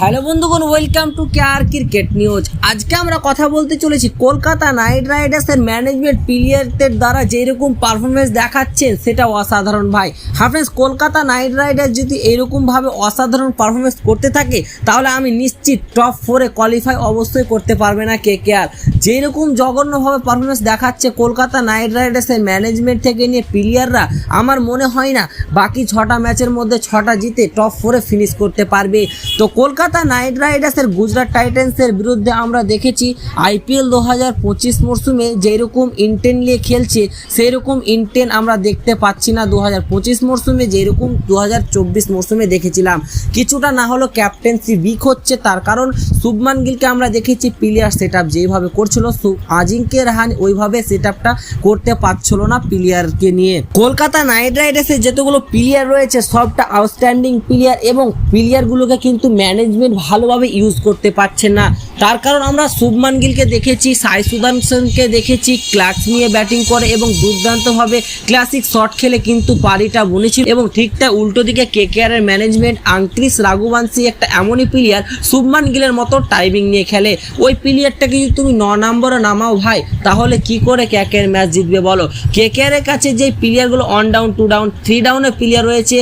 Hello বন্ধুগণ welcome to care cricket news আজকে আমরা কথা বলতে চলেছি কলকাতা নাইট রাইডার্সের ম্যানেজমেন্ট প্লেয়ারদের দ্বারা যেরকম পারফরমেন্স দেখাচ্ছেন সেটা অসাধারণ ভাই। হ্যাঁ ফ্রেন্ডস কলকাতা নাইট রাইডার্স যদি এরকমভাবে অসাধারণ পারফরমেন্স করতে থাকে, তাহলে আমি নিশ্চিত টপ ফোরে কোয়ালিফাই অবশ্যই করতে পারবে না কে কে আর যেরকম জঘন্যভাবে পারফরমেন্স দেখাচ্ছে কলকাতা নাইট রাইডার্সের ম্যানেজমেন্ট থেকে নিয়ে প্লেয়াররা আমার মনে হয় না বাকি ছটা ম্যাচের মধ্যে ছটা জিতে টপ ফোরে ফিনিশ করতে পারবে। তো কলকাতা নাইট রাইডার্সের, গুজরাট টাইটান্সের বিরুদ্ধে আমরা দেখেছি আইপিএল দু হাজার পঁচিশ মরশুমে যেরকম ইন্টেন নিয়ে খেলছে সেই রকম ইন্টেন আমরা দেখতে পাচ্ছি না দু হাজার পঁচিশ মরশুমে যেরকম দু হাজার চব্বিশ মরশুমে দেখেছিলাম। কিছুটা না হলো ক্যাপ্টেন্সি উইক হচ্ছে, তার কারণ শুভমান গিলকে আমরা দেখেছি প্লেয়ার সেট আপ যেভাবে করছিল আজিঙ্কে রাহান ওইভাবে সেট আপটা করতে পারছিল না প্লেয়ারকে নিয়ে। কলকাতা নাইট রাইডার্সের যতগুলো প্লেয়ার রয়েছে, সবটা আউটস্ট্যান্ডিং প্লেয়ার এবং প্লেয়ারগুলোকে কিন্তু ম্যানেজমেন্ট ভালোভাবে ইউজ করতে পারছে না। তার কারণ আমরা শুভমান গিলকে দেখেছি, সাই সুদর্শনকে দেখেছি ক্লাক্স নিয়ে ব্যাটিং করে এবং দুর্দান্তভাবে ক্লাসিক শট খেলে কিন্তু পারিটা বুনেছিল এবং ঠিকটা উল্টো দিকে কে কে এর ম্যানেজমেন্ট আংক্রিস রাঘুবাংশী একটা এমনই প্লেয়ার শুভমান গিলের মতো টাইমিং নিয়ে খেলে। ওই প্লেয়ারটাকে যদি তুমি ন নম্বরে নামাও ভাই, তাহলে কি করে কে কে ম্যাচ জিতবে বলো? কে কে এর কাছে যে প্লেয়ারগুলো one down two down three ডাউনের প্লেয়ার রয়েছে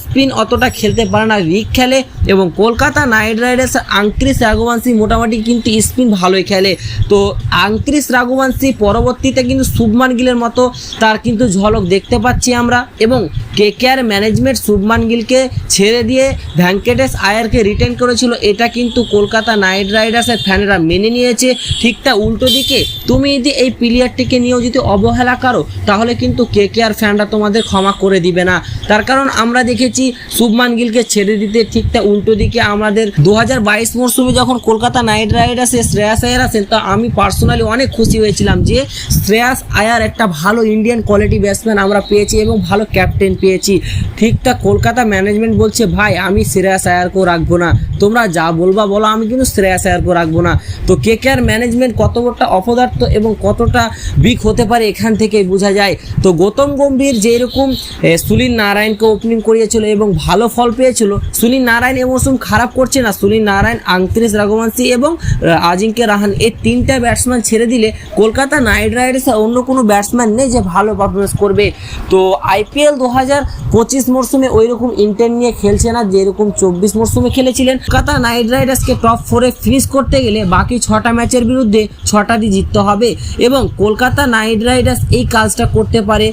স্পিন অতটা খেলতে পারে না রিক খেলে এবং কলকাতা নাইট রাইডার্স আংক্রিস রাঘুবাংশী মোটামুটি কিন্তু স্পিন ভালোই খেলে। তো আংক্রিস রাঘুবাংশী পরবর্তীতে কিন্তু শুভমান গিলের মতো তার কিন্তু ঝলক দেখতে পাচ্ছি আমরা এবং কে কে আর ম্যানেজমেন্ট শুভমান গিলকে ছেড়ে দিয়ে ভ্যাঙ্কটেশ আয়ারকে রিটেন করেছিল। এটা কিন্তু কলকাতা নাইট রাইডার্সের ফ্যানেরা মেনে নিয়েছে। ঠিকটা উল্টো দিকে তুমি যদি এই প্লেয়ারটিকে নিয়েও যদি অবহেলা করো, তাহলে কিন্তু কে কে আর ফ্যানরা তোমাদের ক্ষমা করে দিবে না। তার কারণ আমরা দেখেছি শুভমান গিলকে ছেড়ে দিতে ঠিকটা উল্টো দিকে আমাদের দু হাজার বাইশ মরশুমে যখন কলকাতা নাইট রাইডার্সে শ্রেয়াস আয়ার আসেন তা আমি পার্সোনালি অনেক খুশি হয়েছিলাম যে শ্রেয়াস আয়ার একটা ভালো ইন্ডিয়ান কোয়ালিটি ব্যাটসম্যান আমরা পেয়েছি এবং ভালো ক্যাপ্টেন পেয়েছি। ঠিকঠাক কলকাতা ম্যানেজমেন্ট বলছে, ভাই, আমি শ্রেয়াস আয়ারকেও রাখব না। তোমরা যা বলবা বলো, আমি কিন্তু শ্রেয়াস আয়ারকেও রাখব না। তো কে কে আর ম্যানেজমেন্ট কতটা অপদার্থ এবং কতটা বিক হতে পারে এখান থেকেই বোঝা যায়। তো গৌতম গম্ভীর যেরকম সুনীল নারায়ণকে ওপেনিং করিয়েছিল এবং ভালো ফল পেয়েছিল, সুনীল নারায়ণ এ মৌসুম খারাপ করছে না সুনীল নারায়ণ আংত্রিশ রাঘবংশী এবং আজিঙ্কে রাহান। এই তিনটা ব্যাটসম্যান ছেড়ে দিলে কলকাতা নাইট রাইডার্স অন্য কোনো ব্যাটসম্যান নেই যে ভালো পারফরমেন্স করবে। তো আইপিএল দু হাজার পঁচিশ মরশুমে ওই রকম ইন্টেন নিয়ে খেলছে না, যেরকম চব্বিশ মরশুমে খেলেছিলেন। কলকাতা নাইট রাইডার্সকে টপ ফোরে ফিনিশ করতে গেলে বাকি ছটা ম্যাচের বিরুদ্ধে ছটা দিয়ে জিততে হবে এবং কলকাতা নাইট রাইডার্স এই কাজটা করতে পারে।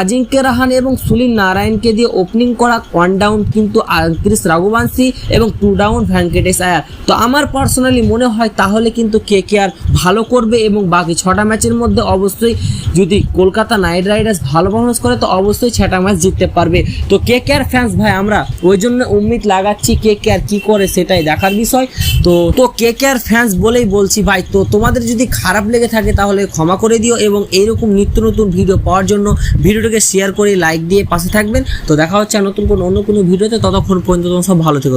আজিঙ্কে রাহান এবং সুনীল নারায়ণকে দিয়ে ওপেনিং করা ওয়ান ডাউন কিন্তু ক্রিস রাঘুবাংশী এবং টু ডাউন ভ্যাঙ্কটেশ আয়ার তো আমার পার্সোনালি মনে হয় তাহলে কিন্তু কে কে আর ভালো করবে এবং বাকি ছটা ম্যাচের মধ্যে অবশ্যই যদি কলকাতা নাইট রাইডার্স ভালো পারফরমেন্স করে, তো অবশ্যই ছটা ম্যাচ জিততে পারবে। তো কে কে আর ফ্যান্স ভাই, আমরা ওই জন্য উম্মিদ লাগাচ্ছি কে কে আর কী করে সেটাই দেখার বিষয়। তো তো কে কে আর ফ্যান্স বলেই বলছি, ভাই, তো তোমাদের যদি খারাপ লেগে থাকে তাহলে ক্ষমা করে দিও এবং এইরকম নিত্য নতুন ভিডিও পাওয়ার জন্য ভিডিওটাকে শেয়ার করে লাইক দিয়ে পাশে থাকবেন। তো দেখা হচ্ছে নতুন কোনো, অন্য কোনো ভিডিওতে, ততক্ষণ পর্যন্ত সব ভালো থেকো।